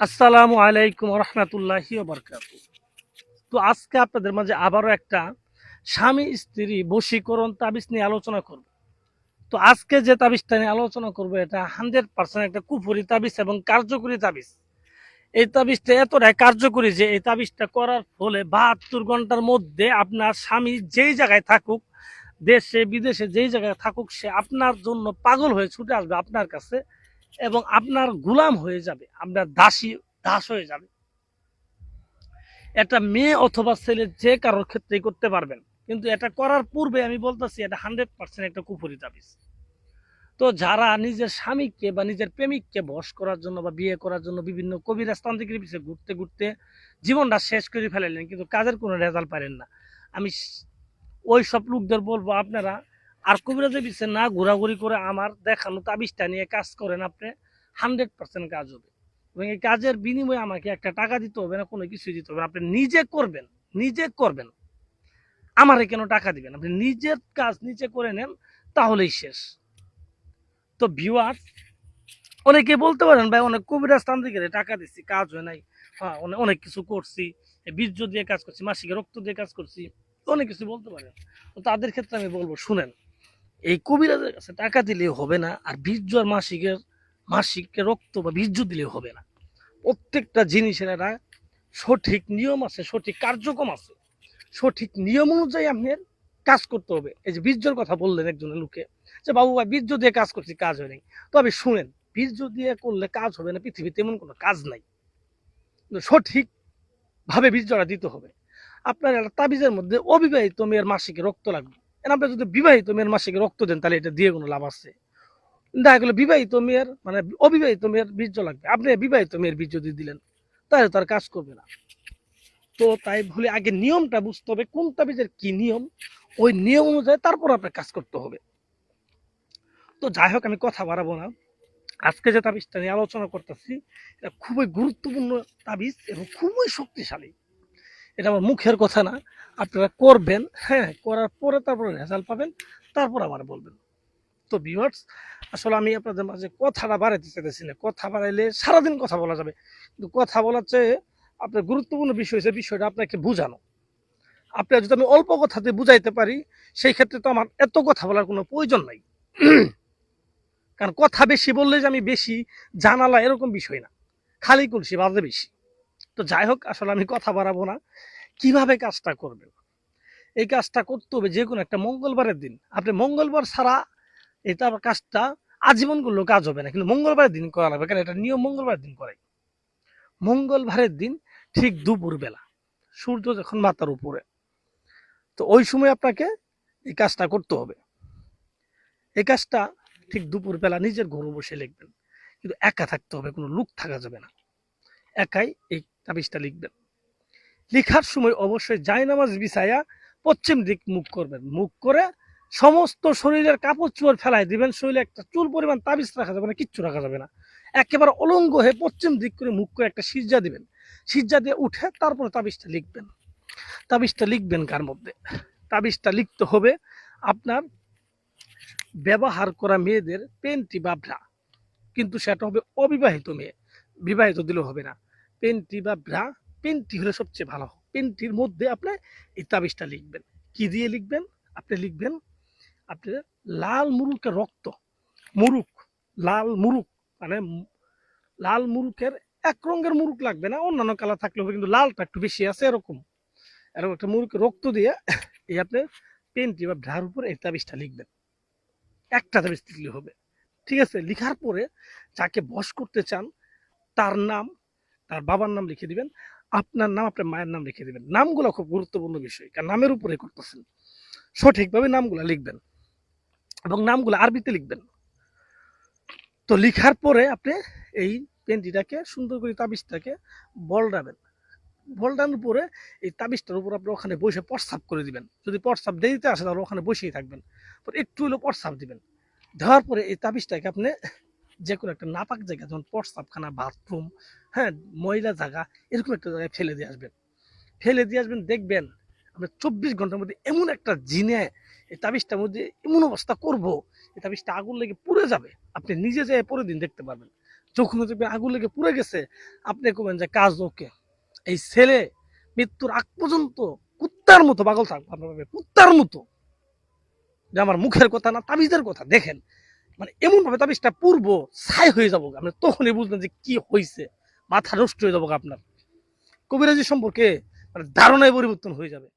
আসসালামু আলাইকুম রহমতুল্লাহি তো আজকে আপনাদের মাঝে আবারও একটা স্বামী স্ত্রী বশীকরণ তাবিজ নিয়ে আলোচনা করব। তো আজকে যে তাবিজটা নিয়ে আলোচনা করব, এটা হান্ড্রেড পার্সেন্ট একটা কুফরি তাবিজ এবং কার্যকরী তাবিজ। এই তাবিজটা এতটাই কার্যকরী যে এই তাবিজটা করার ফলে বাহাত্তর ঘণ্টার মধ্যে আপনার স্বামী যেই জায়গায় থাকুক, দেশে, বিদেশে যেই জায়গায় থাকুক, সে আপনার জন্য পাগল হয়ে ছুটে আসবে আপনার কাছে। এবং আপনার গুলাম হয়ে যাবে, আপনার দাসী, দাস হয়ে যাবে। এটা মেয়ে অথবা ছেলে যে কারোর ক্ষেত্রেই করতে পারবেন, কিন্তু এটা করার পূর্বে আমি বলতেছি, এটা হান্ড্রেড পার্সেন্ট একটা কুপুরি তাবিজ। তো যারা নিজের স্বামীকে বা নিজের প্রেমিককে বশ করার জন্য বা বিয়ে করার জন্য বিভিন্ন কবিরাজ তান্ত্রিকের পিছিয়ে ঘুরতে ঘুরতে জীবনটা শেষ করে ফেলালেন কিন্তু কাজের কোনো রেজাল্ট পারেন না। আমি ওই সব লোকদের বলব আপনারা আর কবিরাজের পিছিয়ে না ঘোরাঘুরি করে আমার দেখানো তাবিজটা নিয়ে কাজ করেন আপনি, হান্ড্রেড পার্সেন্ট কাজ হবে। এবং এই কাজের বিনিময়ে আমাকে একটা টাকা দিতে হবে না, কোনো কিছু দিতে হবে আপনি নিজে করবেন নিজে করবেন। আমারে কেন টাকা দিবেন? আপনি নিজের কাজ নিজে করে নেন, তাহলেই শেষ। তো ভিউয়ার অনেকে বলতে পারেন, ভাই, অনেক কবিরাজ তান্ত্রিকের টাকা দিচ্ছি কাজ হয় নাই। হ্যাঁ অনেক কিছু করছি বীর্য দিয়ে কাজ করছি, মাসিকে রক্ত দিয়ে কাজ করছি। অনেক কিছু বলতে পারেন। তাদের ক্ষেত্রে আমি বলব, শুনেন এই কবিরাজের কাছে টাকা দিলে হবে না, আর বীর্য আর মাসিকের, মাসিককে রক্ত বা বীর্য দিলে হবে না। প্রত্যেকটা জিনিসের একটা সঠিক নিয়ম আছে, সঠিক কার্যক্রম আছে। সঠিক নিয়ম অনুযায়ী আপনার কাজ করতে হবে। এই যে বীর্যর কথা বললেন একজনের লোকে, যে বাবু ভাই, বীর্য দিয়ে কাজ করছি, কাজ হয় নাই। তবে শুনেন, বীর্য দিয়ে করলে কাজ হবে না, পৃথিবীতে এমন কোনো কাজ নাই। কিন্তু সঠিক ভাবে বীর্যটা দিতে হবে। আপনার একটা তাবিজের মধ্যে অবিবাহিত মেয়ের মাসিকে রক্ত লাগবে। আপনি যদি বিবাহিত মেয়ের মাসিকে রক্ত দেন, তাহলে এটা দিয়ে কোনো লাভ আছে? দেখা গেলো বিবাহিত মেয়ের মানে অবিবাহিত মেয়ের বীর্য লাগবে। আপনি বিবাহিত মেয়ের বীর্য দিয়ে দিলেন, তাহলে তার কাজ করবে না। তো তাই বলে আগে নিয়মটা বুঝতে হবে কোন তাবিজের কি নিয়ম? ওই নিয়ম অনুযায়ী তারপর আপনার কাজ করতে হবে। তো যাই হোক, আমি কথা বাড়াবো না। আজকে যে তাবিজটা নিয়ে আলোচনা করতেছি, এটা খুবই গুরুত্বপূর্ণ তাবিজ এবং খুবই শক্তিশালী। এটা আমার মুখের কথা না। আপনারা করবেন হ্যাঁ করার পরে তারপরে রেজাল্ট পাবেন, তারপর আবার বলবেন। তো ভিউয়ার্স আসলে আমি আপনাদের মাঝে কথাটা বাড়াইতে চাইতেছি না। কথা বাড়াইলে সারাদিন কথা বলা যাবে। কিন্তু কথা বলার চেয়ে আপনার গুরুত্বপূর্ণ বিষয় হচ্ছে বিষয়টা আপনাকে বোঝানো। আপনার যদি আমি অল্প কথাতে বুঝাইতে পারি, সেই ক্ষেত্রে তো আমার এত কথা বলার কোনো প্রয়োজন নাই। কারণ কথা বেশি বললে যে আমি বেশি জানালা এরকম বিষয় না। খালি করছি বাজে বেশি। তো যাই হোক, আসলে আমি কথা বাড়াবো না। কীভাবে কাজটা করবেন এই কাজটা করতে হবে যে কোনো একটা মঙ্গলবারের দিন। আপনি মঙ্গলবার ছাড়া এটা কাজটা আজীবন করলেও কাজ হবে না, কিন্তু মঙ্গলবারের দিন করা লাগবে, কারণ এটা নিয়ম মঙ্গলবারের দিন করাই। মঙ্গলবারের দিন ঠিক দুপুর বেলা সূর্য যখন মাথার উপরে, তো ওই সময় আপনাকে এই কাজটা করতে হবে। এই কাজটা ঠিক দুপুর বেলা নিজের ঘরে বসে লিখবেন, কিন্তু একা থাকতে হবে, কোনো লুক থাকা যাবে না। একাই এই তাবিজটা লিখবেন। লিখার সময় অবশ্যই জায়নামাজ বিছায়া পশ্চিম দিক মুখ করবেন। মুখ করে সমস্ত শরীরের কাপড় চুয়ার ফেলাই দিবেন। শরীরে একটা চুল পরিমাণ তাবিজ রাখা যাবে না, কিচ্ছু রাখা যাবে না। একেবারে অলঙ্গ হয়ে পশ্চিম দিক করে মুখ করে একটা সিজ্জা দিবেন। সিজ্জা দিয়ে উঠে তারপরে তাবিজটা লিখবেন। তাবিজটা লিখবেন কার মধ্যে? তাবিজটা লিখতে হবে আপনার ব্যবহার করা মেয়েদের পেন্টি বা ব্রা কিন্তু সেটা হবে অবিবাহিত মেয়ে। বিবাহিত দিলেও হবে না। পেন্টি বা ব্রা পেন্টি হলে সবচেয়ে ভালো। পেন্টির মধ্যে আপনি এই তাবিজটা লিখবেন। কি দিয়ে লিখবেন? আপনি লিখবেন আপনি লাল মুরুকের রক্ত। মুরুক লাল মুরুক মানে লাল মুরুকের এক রঙের মুরুক লাগবে না, অন্যান্য কালার থাকলে হবে, কিন্তু লালটা একটু বেশি আছে এরকম। এরকম একটা মুরুকের রক্ত দিয়ে এই আপনি পেন্টি বা ভ্রার উপরে এই তাবিজটা লিখবেন। একটা তাবিজ লিখলে হবে। ঠিক আছে, লিখার পরে যাকে বশ করতে চান, তার নাম তার বাবার নাম লিখে দিবেন, আপনার নাম, আপনার মায়ের নাম লিখে দিবেন। নামগুলো খুব গুরুত্বপূর্ণ বিষয়, কারণ নামের উপরে করতেছেন। সঠিকভাবে নামগুলো লিখবেন এবং নামগুলো আরবিতে লিখবেন। তো লিখার পরে আপনি এই পেন্টিটাকে সুন্দর করে তাবিজটাকে বলডাবেন। বলডানোর পরে এই তাবিজটার উপর আপনি ওখানে বসে প্রস্তাব করে দিবেন। যদি প্রস্তাব দেরিতে আসে, তাহলে ওখানে বসেই থাকবেন। একটু হলেও প্রস্তাব দিবেন। দেওয়ার পরে এই তাবিজটাকে আপনি যে কোনো একটা নাপাক জায়গা, যেমন প্রস্তাবখানা বাথরুম হ্যাঁ ময়লা জায়গা, এরকম একটা জায়গায় ফেলে দিয়ে আসবেন। ফেলে দিয়ে আসবেন, দেখবেন আমরা চব্বিশ ঘণ্টার মধ্যে এমন একটা জিনে, এই তাবিজটার মধ্যে এমন অবস্থা করব, এই তাবিজটা আগুন লেগে পুড়ে যাবে। আপনি নিজে যেয়ে পরের দিন দেখতে পারবেন। যখন দেখবে আগুন লেগে পুড়ে গেছে, আপনি কবেন যে কাজ ওকে। এই ছেলে মৃত্যুর আগ পর্যন্ত কুত্তার মতো পাগল থাকব, আপনার কুত্তার মতো। যে আমার মুখের কথা না, তাবিজের কথা, দেখেন। মানে এমন ভাবে তাবিজটা পূর্ব ছাই হয়ে যাব আপনি তখনই বুঝলেন যে কি হয়েছে মাথা নষ্ট হয়ে যাব আপনার। কবিরাজি সম্পর্কে মানে ধারণায় পরিবর্তন হয়ে যাবে।